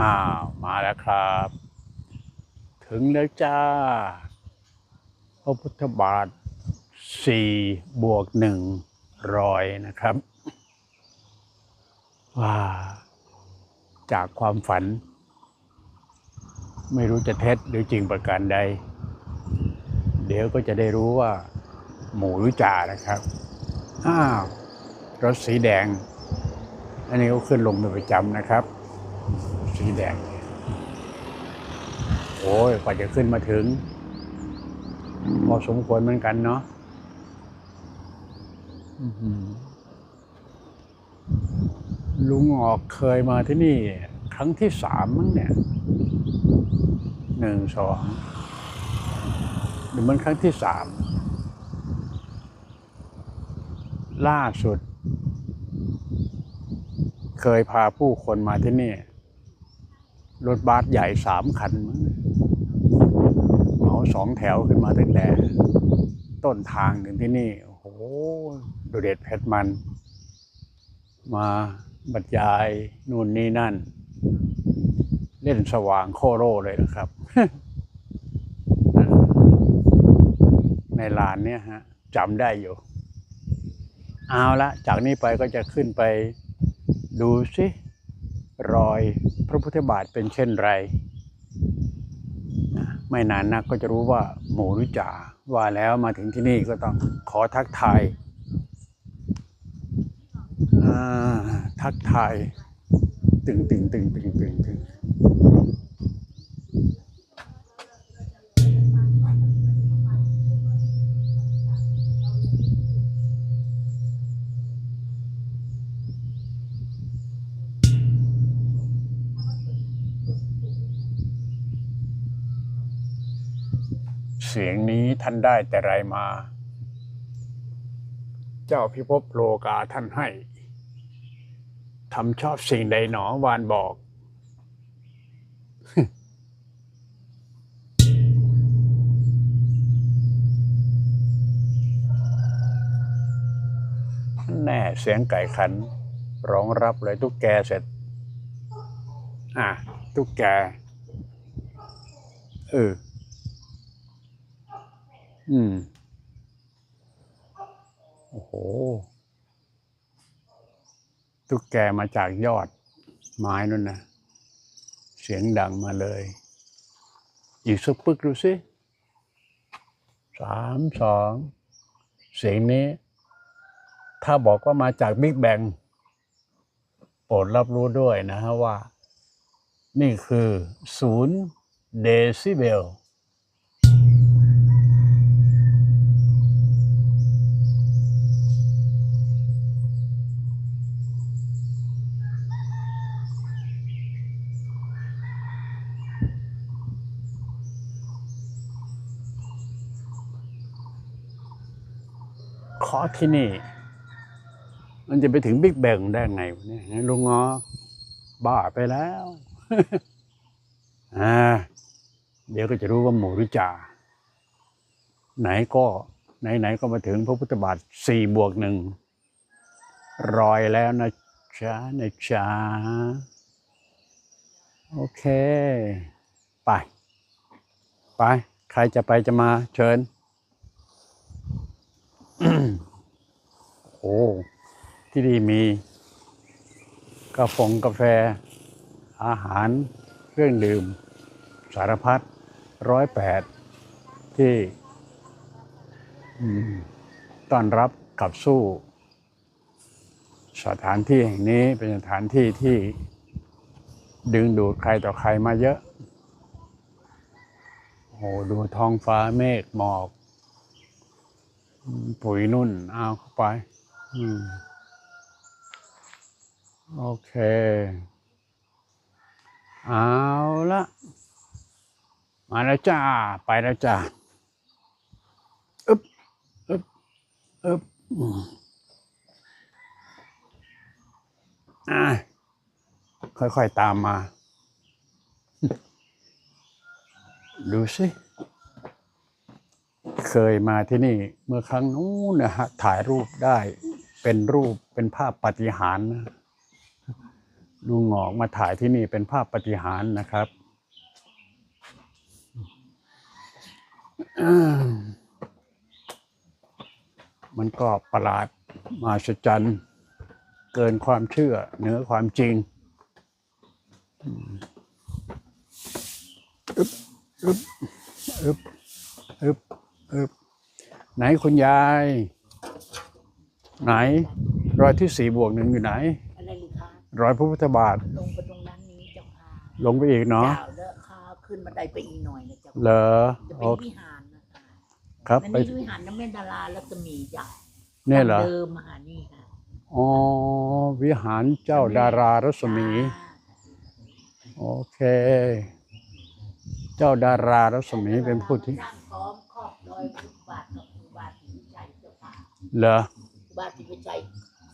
อ้าวมาแล้วครับ ถึงแล้วจ้า พระพุทธบาทสี่บวกหนึ่งรอยนะครับว่าจากความฝัน ไม่รู้จะเท็จหรือจริงประการใด เดี๋ยวก็จะได้รู้ว่า หมูหรือจ่านะครับอ้าวรถสีแดง อันนี้ก็ขึ้นลงเป็นประจำนะครับ สีแดงโอ้ยกว่าจะขึ้นมาถึงพอสมควรเหมือนกันเนาะลุงออกเคยมาที่นี่ ครั้งที่สามมั้งเนี่ยหนึ่งสองหรือมันครั้งที่สามล่าสุด เคยพาผู้คนมาที่นี่ รถบัสใหญ่สามคันเหมาสองแถวขึ้นมาตั้งแต่ต้นทางถึงที่นี่ โอ้โหดูเด็ดเพชรมัน มาบรรยายนู่นนี่นั่น เล่นสว่างโคโรเลยนะครับ ในลานเนี่ยฮะจำได้อยู่ เอาละจากนี้ไปก็จะขึ้นไปดูสิ รอยพระพุทธบาทเป็นเช่นไรนะไม่นานนักก็จะรู้ว่าหมูรุจ่าว่าแล้วมาถึงที่นี่ก็ต้องขอทักทายทักทายตึงตึงตึงตึงตึงตึง เสียงนี้ท่านได้แต่ไรมา เจ้าพิภพโลกาท่านให้ทำชอบสิ่งใดหนอวานบอก แน่เสียงไก่ขัน ร้องรับเลยตุ๊กแกเสร็จ อะตุ๊กแก เออ อืม โอ้โห ตุ๊กแกมาจากยอด ไม้นั่นนะ เสียงดังมาเลย อีกสักปึกดูสิสามสองเสียงนี้ ถ้าบอกว่ามาจากบิ๊กแบงโปรดรับรู้ด้วยนะฮะว่า นี่คือศูนย์เดซิเบล เคาะที่นี่ มันจะไปถึงบิ๊กแบงได้ไงเนี่ยลุงงอบ้าไปแล้วอ่าเดี๋ยวก็จะรู้ว่าหมูหรือจ่าไหนก็ไหนไหนๆก็มาถึงพระพุทธบาทสี่บวกหนึ่งรอยแล้วนะจ๊ะนะจ๊ะโอเค ไป ไป ใครจะไปจะมาเชิญ โอ้ที่นี่มีกาแฟงกาแฟ อาหารเครื่องดื่ม สารพัดร้อยแปดที่ต้อนรับขับสู้ สถานที่แห่งนี้เป็นสถานที่ที่ดึงดูดใครต่อใครมาเยอะโอ้ดูท้องฟ้าเมฆหมอก ปุ๋ยนุ่น เอาเข้าไป อืม โอเค เอาละ มาแล้วจ้า ไปแล้วจ้าอึ๊บอึ๊บอึ๊บอะค่อย ๆ ตามมา ดูสิ เคยมาที่นี่เมื่อครั้งนู้นนะฮะถ่ายรูปได้เป็นรูปเป็นภาพปฏิหารนะลุงหงอกมาถ่ายที่นี่เป็นภาพปฏิหารนะครับมันก็ประหลาดมหัศจรรย์เกินความเชื่อเหนือความจริงอืมอึบอึบอึบ อึบอึบไหนคุณยาย ไหน รอยที่สี่บวกหนึ่งอยู่ไหน อะไรหรือคะรอยพระพุทธบาท ลงไปตรงนั้นนี้เจ้าค่ะลงไปอีกเนาะเจ้าเลิกค่ะขึ้นบันไดไปอีกหน่อยนะเจ้าเหรอจะโอเป็นเควิหารนะคะครับนั่นไปนี่วิหารน้ำแม่ดารารัศมีจ้ะเนี่ยเหรอดั้งเดิมมหานี่ค่ะอ๋อ วิหารเจ้าดารารัศมี จ้าโอเค เจ้าดารารัศมีเป็นผู้ที่ สร้างพร้อมคร อบรอยพุทธบาทกับครูบาศรีวิชัยเจ้าค่ะเหรอครูบาศรีวิชัย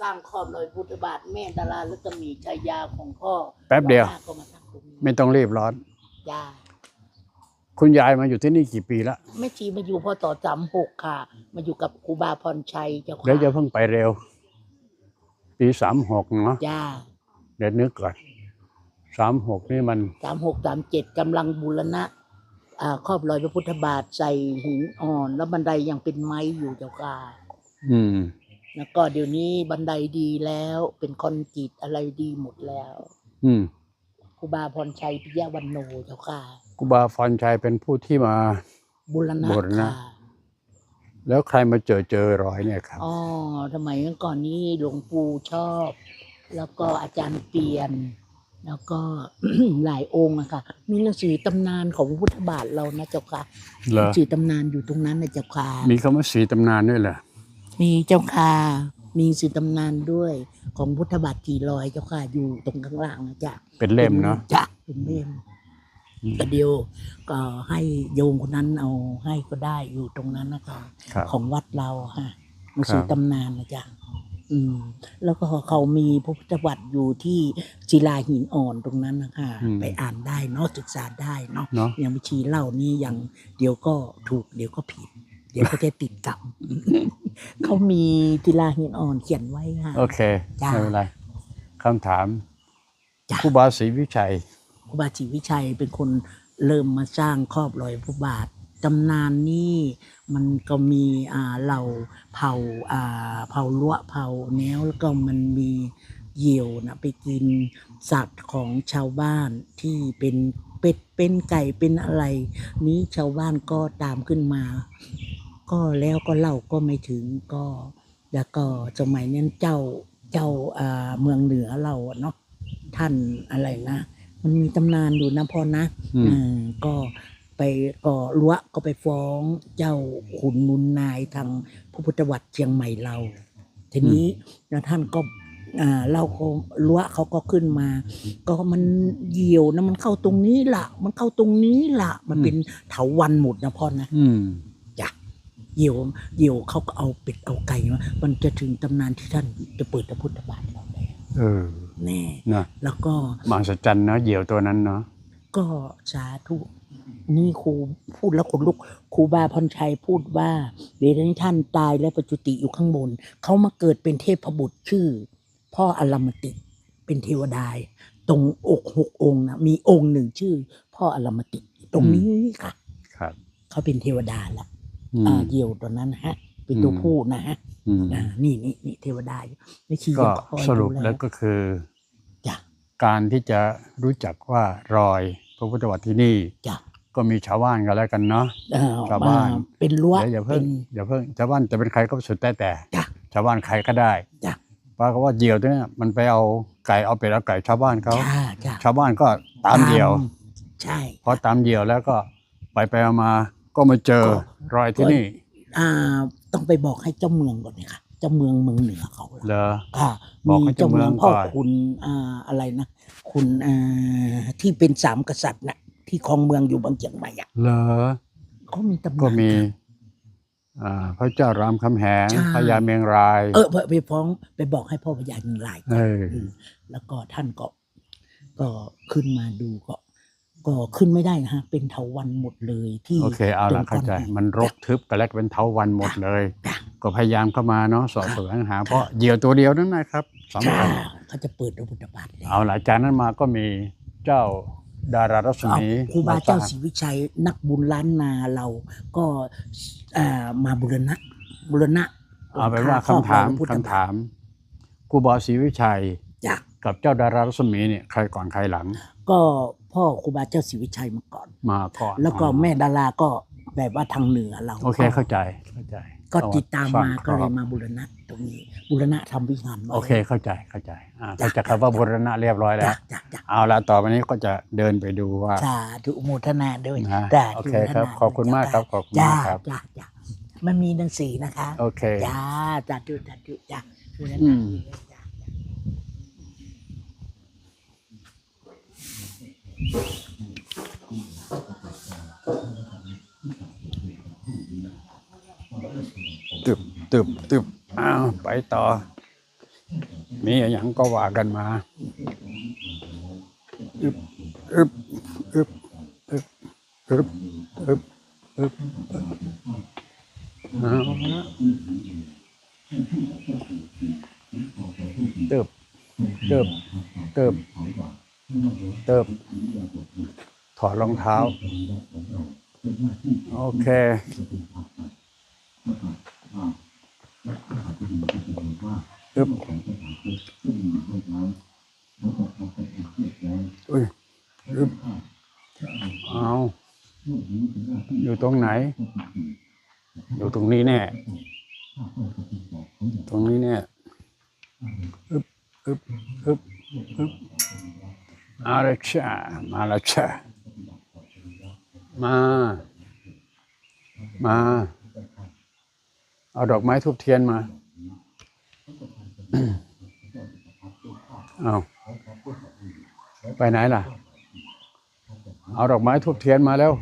สร้างครอบรอยพุทธบาทแม่ดารารัศมีชายาของพ่อแป๊บเดียวรอหน้าก็มาตั้งตรงนี้ไม่ต้องรีบร้อนจ้าคุณยายมาอยู่ที่นี่กี่ปีละแม่ชีมาอยู่พ่อต่อจำหกค่ะ มาอยู่กับครูบาพรชัยเจ้าค่ะเดี๋ยวจะเพิ่งไปเร็ว ปีสามหกเนาะจ้าเดี๋ยวนึกก่อนสามหกนี่มันสามหกสามเจ็ดกำลังบูรณะอ่า ครอบรอยพระพุทธบาทใส่หินอ่อน แล้วบันไดยังเป็นไม้อยู่เจ้าค่ะอืม แล้วก็เดี๋ยวนี้บันไดดีแล้วเป็นคอนกรีตอะไรดีหมดแล้ว อืมครูบาพรชัยปิยวันโนเจ้าค่ะครูบาฟอนชัยเป็นผู้ที่มาบูรณะบูรณะค่ะแล้วใครมาเจอเจอรอยเนี่ยครับอ๋อทำไมยก่อนนี้หลวงปู่ชอบ แล้วก็อาจารย์เปลี่ยน แล้วก็หลายองค์อะค่ะ มีหนังสือตำนานของพระพุทธบาทเรานะเจ้าค่ะเหรหนัองสือตำนานอยู่ตรงนั้นนะเจ้าค่ะมีคำว่าสีตำนานด้วยเหรอมีเจ้าค่ะมีหนังสือตำนานด้วยของพุทธบาทกี่รอยเจ้าค่ะอยู่ตรงข้างล่างนะจ้ะเป็นเล่มเนาะจ้ะเป็นเล่มอืมก็เดียวก็ให้โยมคนนั้นเอาให้ก็ได้อยู่ตรงนั้นนะคะครับของวัดเราค่ะหนังสือครับตำนานนะจ๊ะ อืม แล้วก็เขามีพระพุทธวัตรอยู่ที่ศิลาหินอ่อนตรงนั้นนะคะไปอ่านได้เนาะศึกษาได้เนาะเนาะ อย่างวิชีเล่านี่อย่างเดี๋ยวก็ถูก เดี๋ยวก็ผิด เดี๋ยวก็จะติดกับเขามีศิลาหินอ่อนเขียนไว้ค่ะ โอเคจ้ะไม่เป็นไรคำถามจ้ะ ครูบาศรีวิชัย ครูบาศรีวิชัยเป็นคนเริ่มมาสร้างครอบรอยพระบาท ตำนานนี่มันก็มีอ่าเหล่าเผ่าอ่าเผ่าล้วเผ่าแนวแล้วก็มันมีเหยี่ยวนะไปกินสัตว์ของชาวบ้านที่เป็นเป็ดเป็นไก่เป็นอะไร นี้ชาวบ้านก็ตามขึ้นมา ก็แล้วก็เล่าก็ไม่ถึงก็ แล้วก็สมัยนั้นเจ้าเจ้าอ่าเมืองเหนือเราอะเนาะท่านอะไรนะมันมีตำนานอยู่นะพ่อนะอืมเออก็ ไปก็ล้วก็ไปฟ้องเจ้าขุนนุนนายทางพระพุทธวัตรเชียงใหม่เรา ทีนี้นะท่านก็อ่าเราก็ล้วเขาก็ขึ้นมา ก็มันเหี่ยวนะมันเข้าตรงนี้ละมันเข้าตรงนี้ละมันเป็นเถาวันหมดนะพ่อนะอืมเหี่ยวเหี่ยวเขาก็เอาเป็ดเอาไก่มามันจะถึงตำนานที่ท่านจะเปิดพระพุทธบาทเราแล้วเออแน่นะแล้วก็มหัศจรรย์เนาะเหยี่ยวตัวนั้นเนาะก็สาธุ นี่ครูพูดแล้วขนลุกครูบาพรชัยพูดว่าเดี๋ยวนี้ท่านตายและประจุติอยู่ข้างบน เขามาเกิดเป็นเทพบุตรชื่อ พ่ออลัมติเป็นเทวดาตรงอกหกองค์นะมีองค์หนึ่งชื่อ พ่ออลัมติตรงนี้ค่ะครับเขาเป็นเทวดาละอืมอ่าเหยี่ยวตัวนั้นนะฮะ เป็นตัวอืมผู้นะฮะอืมอ่านี่นี่นี่เทวดาไม่ชี้ก็ยังคอยสรุปดูแล้วก็คือจ้ะการที่จะรู้จักว่ารอย พระพุทธวัตรที่นี่จ้ะก็มีชาวบ้านกันแล้วกันเนาะเอ่อชาวบ้านมเป็นรั้วเดี๋ยวอย่าเป็เพิ่งนอย่าเพิ่งชาวบ้านจะเป็นใครก็สุดแต่แต่จ้ะชาวบ้านใครก็ได้จ้ะเพราะว่าเหยี่ยวตัวเนี้ยมันไปเอาไก่เอาเป็ดเอาไก่ชาวบ้านเขาจ้าจ้าชาวบ้านก็ตามเหยี่ยว ใช่ พอตามเหยี่ยวแล้วก็ไปไปๆมาๆก็มาเจอก็ รอยที่นี่ อ่าต้องไปบอกให้เจ้าเมืองก่อนเลยค่ะ เจ้าเมืองเมืองเหนือเขาเหรอค่ะบอกมีให้เจ้าเจ้าเมืเมือองงพ่อก่อน คุณอ่าอะไรนะคุณอ่าที่เป็นสามกษัตริย์น่ะที่ครองเมืองอยู่บางเจียงใหม่อะเหรอ เขามีตำนาน ก็มีค่ะอ่าพระเจ้ารามคำแหงใช่ พญาเมียงราย เออไปไปฟ้องไปบอกให้พ่อพญายิงลายเอออื มแล้วก็ท่านก็ ก็ขึ้นมาดูก็ ก็ขึ้นไม่ได้นะฮะ เป็นเถาวันหมดเลยที่โอเค เอาละตรงเข้าใจ ก้อนหินมันรกทึบกันแล้วเป็นเทาวันหมดเลย จ้ะ ก็พยายามเข้ามาเนาะสอบสวนหา เพราะเหยี่ยวตัวเดียวนั่นนะครับสำจ้าคัญเขาจะเปิดพระพุทธบาทเลยเอาหลังจากนั้นมาก็มีเจ้าดารารัศเอามีครูบาเจ้าสศร้รีวิชัยนักบุญล้านนาเราก็เอ่อมาบุรณะบุรณะเอาเป็นว่าครอบคำถามพระพุทธคำบาทถามครูบาศรีวิชัยจ้ะกับเจ้าดารารัศมีเนี่ยใครก่อนใครหลัง ก็พ่อครูบาเจ้าศรีวิชัยมาก่อนมาก่อนแล้วก็อ๋อแม่ดาราก็แบบว่าทางเหนือเราโอเคเข้าใจเข้าใจ ก็ติดตามมาสร้งก็เลครยอบมาบุรณะตรงนี้บุรณะทำวิหารไว้ โอเคเข้าใจเข้าใจอ่าจ้ะ เข้าใจคำว่าบูรณะเรียบร้อยแล้จ้ะวจ้ะจ้ะเอาละต่อไปนี้ก็จะเดินไปดูว่า สาธุอนุโมทนาด้วยนะจ้ะโอเคนุโมทนาครับขอบคุณมากครับขอบคุณจ้ามากครับ จ้ะจ้ะมันมีหนังสือนะคะ โอเค จ้าจ้าจุจ้าจุจ้าบุรอืณะม จ้ะ ตึบตึบตึบอ้าวไปต่อ มีอย่างก็ว่ากันมาอึบอึบอึบอึบอึบอึบอึบเอาละตึบตึบตึบตึบถอดรองเท้า โอเค อึบอุ้ยอึบเอาอยู่ ตรงไหน อยู่ตรงนี้แน่ ตรงนี้แน่อึบอึบอึบอึบเอาละจ้ามาละจ้ามา มา เอาดอกไม้ทุบเทียนมา เอาไปไหนล่ะ เอาดอกไม้ทุบเทียนมาแล้ว